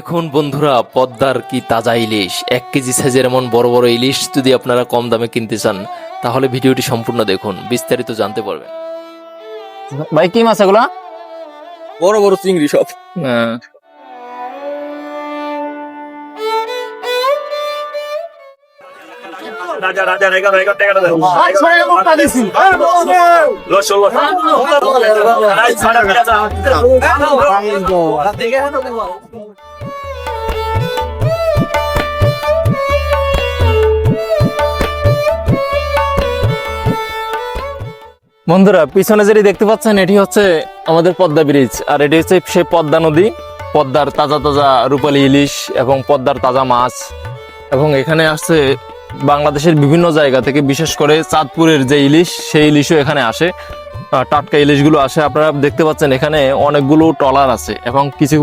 দেখুন বন্ধুরা পদ্মার কি তাজা ইলিশ এক কেজি সাইজের এমন বড় বড় ইলিশ যদি আপনারা কম দামে কিনতে চান তাহলে ভিডিওটি সম্পূর্ণ দেখুন বিস্তারিত জানতে পারবেন ভাই কি মাছ এগুলা বড় বড় চিংড়ি সব রাজা রাজা রেগা রেগা টেকা দাও লস লস আই ছাড়া রাজা বন্ধুরা, পিছনে যেটি দেখতে পাচ্ছেন, এটি হচ্ছে আমাদের পদ্মা ব্রিজ, আর এটি হচ্ছে সেই পদ্মা নদী, পদ্মার তাজা তাজা রূপালী ইলিশ এবং পদ্মার তাজা মাছ। এবং এখানে আসছে বাংলাদেশের বিভিন্ন জায়গা থেকে, বিশেষ করে চাঁদপুরের যে ইলিশ, সেই ইলিশও এখানে আসে। টাটকা ইলিশগুলো আসে। আপনারা দেখতে পাচ্ছেন, এখানে অনেকগুলো টলার আছে এবং কিছু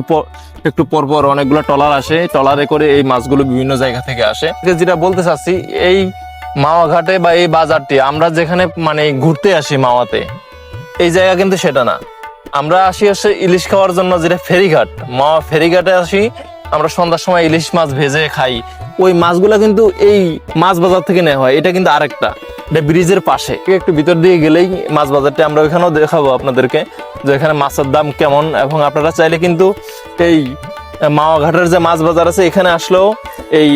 একটু পর পর অনেকগুলো টলার আসে। টলারে করে এই মাছগুলো বিভিন্ন জায়গা থেকে আসে। যেটা বলতে চাচ্ছি, এই মাওয়া ঘাটে বা এই বাজারটি, আমরা যেখানে মানে ঘুরতে আসি মাওয়াতে এই জায়গা কিন্তু সেটা না। আমরা আসি হচ্ছে ইলিশ খাওয়ার জন্য যেটা ফেরিঘাট মাওয়া ফেরিঘাটে আসি, আমরা সন্ধ্যার সময় ইলিশ মাছ ভেজে খাই। ওই মাছগুলো কিন্তু এই মাছ বাজার থেকে নেওয়া হয়, এটা কিন্তু আরেকটা, এটা ব্রিজের পাশে। একটু ভিতর দিয়ে গেলেই মাছ বাজারটা আমরা ওইখানেও দেখাবো আপনাদেরকে, যে এখানে মাছের দাম কেমন, এবং আপনারা চাইলে কিন্তু এই মাওয়া ঘাটের যে মাছ বাজার আছে, এখানে আসলেও এই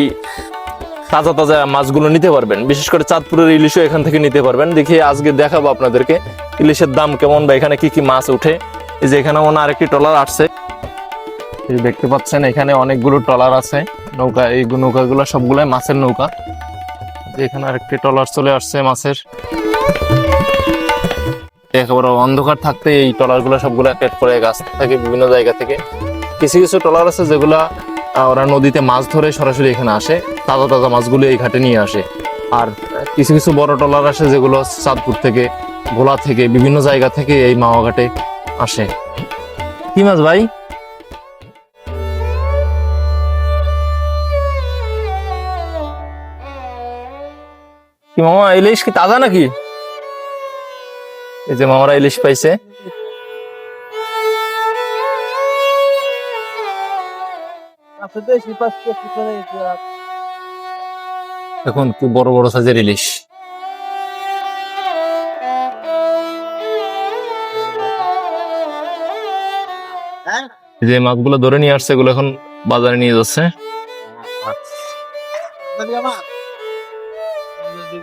তাজা তাজা মাছগুলো নিতে পারবেন। বিশেষ করে চাঁদপুরের ইলিশও এখান থেকে নিতে পারবেন। দেখি আজকে দেখাবো আপনাদেরকে ইলিশের দাম কেমন বা এখানে কি কি মাছ উঠে। এই যে এখানে মনে আরেকটি ট্রলার আসছে। দেখতে পাচ্ছেন, এখানে অনেকগুলো ট্রলার আছে। নৌকা, এই নৌকাগুলো সবগুলাই মাছের নৌকা। এখানে আরেকটি ট্রলার চলে আসছে মাছের। একেবারে অন্ধকার থাকতে এই ট্রলারগুলো সবগুলো পেট করে গাছ থাকে বিভিন্ন জায়গা থেকে। কিছু কিছু ট্রলার আছে যেগুলা ওরা নদীতে মাছ ধরে সরাসরি এখানে আসে, তাজা তাজা মাছগুলো এই ঘাটে নিয়ে আসে। আর কিছু কিছু বড় ট্রলার আসে যেগুলো চাঁদপুর থেকে, ভোলা থেকে, বিভিন্ন জায়গা থেকে এই মাওয়া ঘাটে আসে। কি মাছ ভাই? কি মামা, ইলিশ কি তাজা নাকি? এই যে মামারা ইলিশ পাইছে। এখন খুব বড় বড় সাইজের ইলিশ। যে মাছগুলো ধরে নিয়ে আসছে, এগুলো এখন বাজারে নিয়ে যাচ্ছে।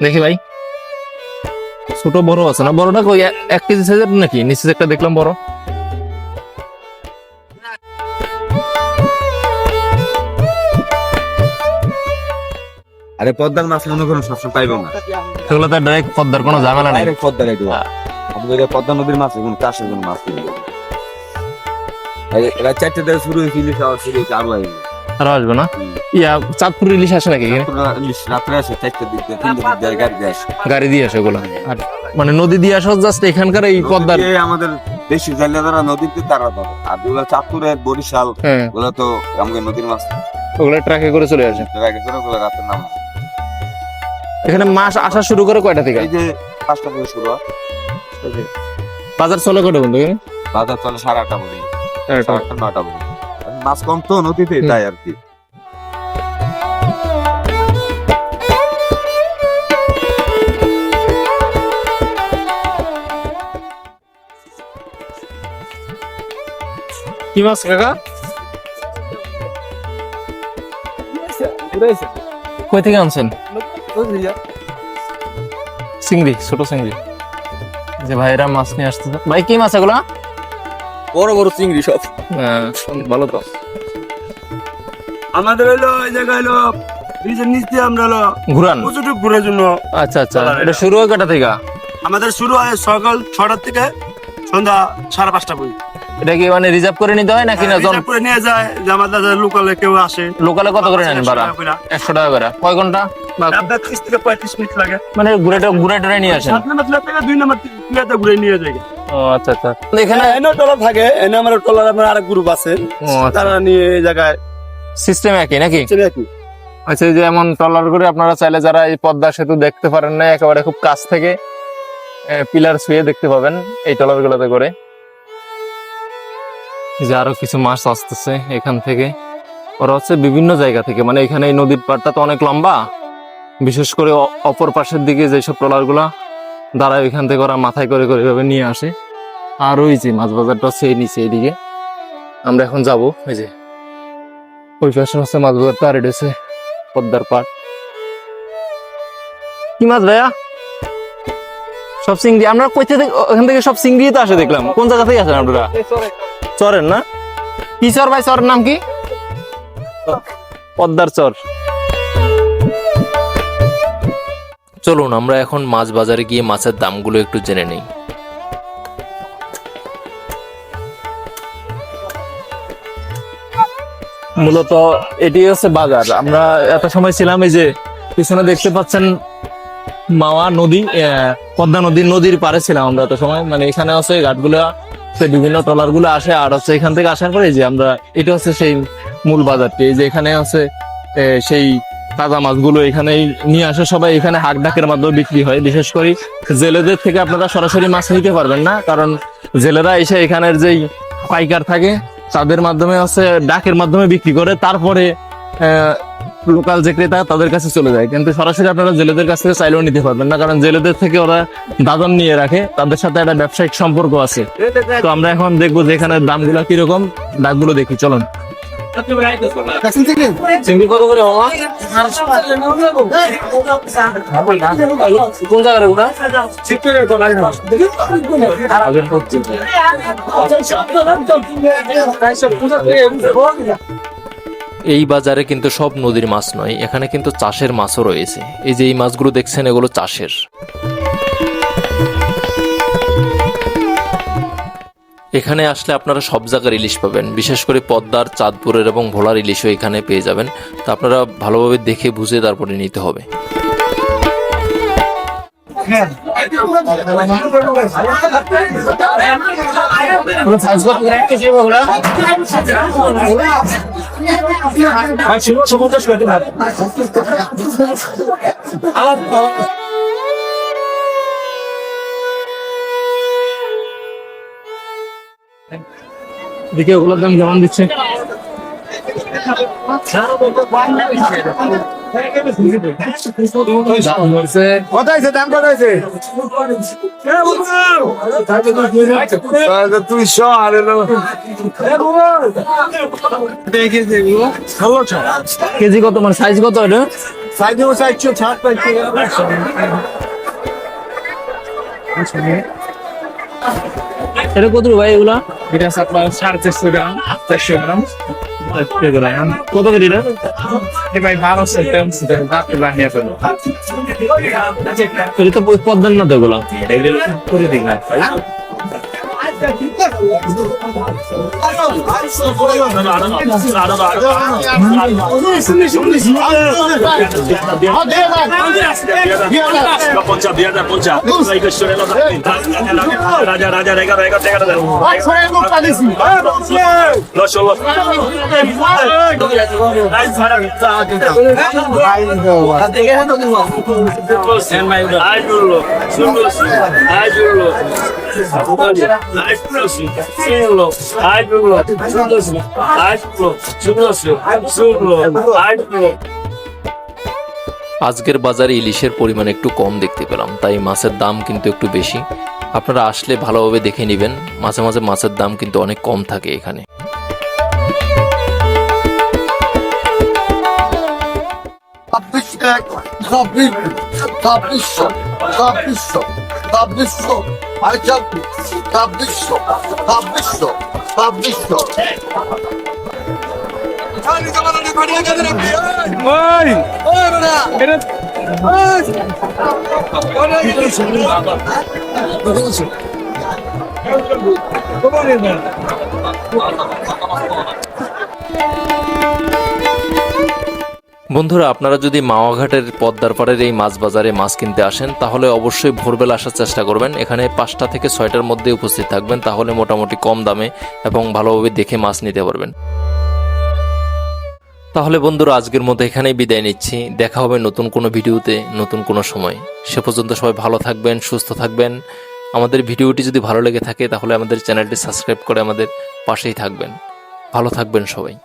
দেখি ভাই। ছোট বড় আছে না? বড়টা এক কেজি সাইজের নাকি? নিচে একটা দেখলাম বড়। আরে পদ্মার মাছ মনে করুন সবসময় পাইবো না। সেগুলো তো ডাইরেক্ট পদ্মার কোনো ঝামেলা নাই। ডাইরেক্ট পদ্মার এগুলো। আমাদের এটা পদ্মা নদীর মাছ এগুলো চাষের কোনো মাছ এরা চারটে থেকে শুরু শুরু হয়েছে আরও আইবে আরও আসবে না? ইয়া চাঁদপুর ইলিশ আসে নাকি রাত্রে আসে চারটে দিক দিয়ে তিনটে দিক দিয়ে গাড়ি দিয়ে আসে। গাড়ি দিয়ে আসে ওগুলো। আর মানে নদী দিয়ে আসা জাস্ট এখানকার এই পদ্মার আমাদের বেশি জায়গা যারা নদীতে তারা পাবে আর যেগুলো চাঁদপুরের বরিশাল হ্যাঁ। ওগুলো তো আমাদের নদীর মাছ। ওগুলো ট্রাকে করে চলে আসে। আগে করে ওগুলো রাতের নাম এখানে মাছ আসা শুরু করে কয়টা থেকে? এই যে পাঁচটা থেকে শুরু হয়। বাজার চলে কয়টা বন্ধু এখানে? বাজার চলে সাড়ে আটটা সাড়ে নটা পর্যন্ত মাছ কম তো নদীতে তাই আর কি। কি মাছ কাকা? কই থেকে আনছেন? চিংড়ি ছোট চিংড়ি যে ভাইরা মাছ নিয়ে আসতে ভাই কি মাছ এগুলা? বড় বড় চিংড়ি সব। হ্যাঁ, ভালো তো। আমাদের হলো এই জায়গা হলো ব্রিজের নিচ দিয়ে আমরা হলো ঘুরান। প্রচুর ঘুরার জন্য। আচ্ছা আচ্ছা। এটা শুরু হয় কটা থেকে? আমাদের শুরু হয় সকাল ছটার থেকে সন্ধ্যা সাড়ে পাঁচটা পর্যন্ত। এটা কি মানে রিজার্ভ করে নিতে হয় নাকি না জন রিজার্ভ করে নিয়ে যায়। যে আমাদের লোকালে কেউ আসে। লোকালে কত করে নেন ভাড়া? একশো টাকা করে। কয় ঘণ্টা? আপনার ত্রিশ থেকে পঁয়ত্রিশ মিনিট লাগে। মানে ঘুরে ঘুরে টুরে নিয়ে আসেন? সাত নম্বর থেকে দুই নম্বর ফ্ল্যাটে ঘুরে নিয়ে যায় ও আচ্ছা আচ্ছা। এখানে এনে টলার থাকে এনে আমার টলার আপনার আরেক গ্রুপ আছে। আচ্ছা। তারা নিয়ে এই জায়গায় সিস্টেম একই নাকি? চলে আচ্ছা যে এমন ট্রলার করে আপনারা চাইলে যারা এই পদ্মা সেতু দেখতে পারেন না একেবারে খুব কাছ থেকে পিলার শুয়ে দেখতে পাবেন এই ট্রলার গুলোতে করে যে আরও কিছু মাছ আসতেছে এখান থেকে। ওরা হচ্ছে বিভিন্ন জায়গা থেকে মানে এখানে এই নদীর পাড়টা তো অনেক লম্বা। বিশেষ করে অপর পাশের দিকে যেসব ট্রলারগুলা দাঁড়ায়, ওইখান থেকে ওরা মাথায় করে করে এভাবে নিয়ে আসে। আর ওই যে মাছ বাজারটা হচ্ছে নিচে, এইদিকে। আমরা এখন যাব, ওই যে ওই পাশে হচ্ছে মাছ বাজারটা, আর এটা পদ্মার পাট কি মাছ ভাইয়া? সব চিংড়ি, আমরা থেকে, ওখান থেকে সব চিংড়ি তো আসে দেখলাম। কোন জায়গা থেকে আসেন আপনারা? চরেন না? কি চর ভাই, চরের নাম কি? পদ্মার চর। চলুন, আমরা এখন মাছ বাজারে গিয়ে মাছের দামগুলো একটু জেনে নিই। মূলত এটি হচ্ছে বাজার। আমরা এত সময় ছিলাম এই যে পিছনে দেখতে পাচ্ছেন মাওয়া নদী পদ্মা নদীর নদীর পারে ছিলাম আমরা এত সময়। মানে এখানে হচ্ছে ঘাটগুলো বিভিন্ন ট্রলারগুলো আসে আর হচ্ছে এখান থেকে আসার পরে যে আমরা, এটা হচ্ছে সেই মূল বাজারটি। এই যে এখানে হচ্ছে সেই তাজা মাছগুলো এখানে নিয়ে আসে। সবাই এখানে হাক ডাকের মাধ্যমে বিক্রি হয়। বিশেষ করে জেলেদের থেকে আপনারা সরাসরি মাছ নিতে পারবেন না, কারণ জেলেরা এসে এখানের যেই পাইকার থাকে, তাদের মাধ্যমে হচ্ছে ডাকের মাধ্যমে বিক্রি করে। তারপরে লোকাল যে ক্রেতা তাদের কাছে চলে যায়। কিন্তু সরাসরি আপনারা জেলেদের কাছ থেকে চাইলেও নিতে পারবেন না, কারণ জেলেদের থেকে ওরা দাদন নিয়ে রাখে। তাদের সাথে একটা ব্যবসায়িক সম্পর্ক আছে। তো আমরা এখন দেখব যে এখানে দামগুলো কীরকম। ডাকগুলো দেখি, চলুন। এই বাজারে কিন্তু সব নদীর মাছ নয়, এখানে কিন্তু চাষের মাছও রয়েছে। এই যে এই মাছগুলো দেখছেন, এগুলো চাষের। এখানে আসলে আপনারা সব জায়গার ইলিশ পাবেন। বিশেষ করে পদ্মার, চাঁদপুরের এবং ভোলার ইলিশও এখানে পেয়ে যাবেন। তো আপনারা ভালোভাবে দেখে বুঝে তারপরে নিতে হবে। দেখি ওগুলোর দাম কেমন দিচ্ছে। দুইশো আর কেজি কত? মানে সাইজ কত এটা? একশো ছাড় পাইছে। এটা কত ভাই এগুলা? এটা আপনার সাড়ে চারশো গ্রাম চারশো গ্রাম। কত কেজি এটা? ভাই সিস্টেম বানিয়ে ফেলো এটা তো পদ্মার না তো এগুলা করে দিন রাজা রাজা রেগা রেগা এগারো আজকের বাজারে ইলিশের পরিমাণ একটু কম দেখতে পেলাম, তাই মাছের দাম কিন্তু একটু বেশি। আপনারা আসলে ভালোভাবে দেখে নেবেন, মাঝে মাঝে মাছের দাম কিন্তু অনেক কম থাকে এখানে। ছাব্বিশশো ছাব্বিশ ছাব্বিশশো ছাব্বিশশো ছাব্বিশশো ছাব্বিশশো ছাব্বিশশো ছাব্বিশশো বন্ধুরা, আপনারা যদি মাওয়াঘাটের পদ্মার পাড়ের এই মাছ বাজারে মাছ কিনতে আসেন, তাহলে অবশ্যই ভোরবেলা আসার চেষ্টা করবেন। এখানে পাঁচটা থেকে ছয়টার মধ্যে উপস্থিত থাকবেন, তাহলে মোটামুটি কম দামে এবং ভালোভাবে দেখে মাছ নিতে পারবেন। তাহলে বন্ধুরা, আজকের মতো এখানেই বিদায় নিচ্ছি। দেখা হবে নতুন কোনো ভিডিওতে, নতুন কোনো সময়। সে পর্যন্ত সবাই ভালো থাকবেন, সুস্থ থাকবেন। আমাদের ভিডিওটি যদি ভালো লেগে থাকে, তাহলে আমাদের চ্যানেলটি সাবস্ক্রাইব করে আমাদের পাশেই থাকবেন। ভালো থাকবেন সবাই।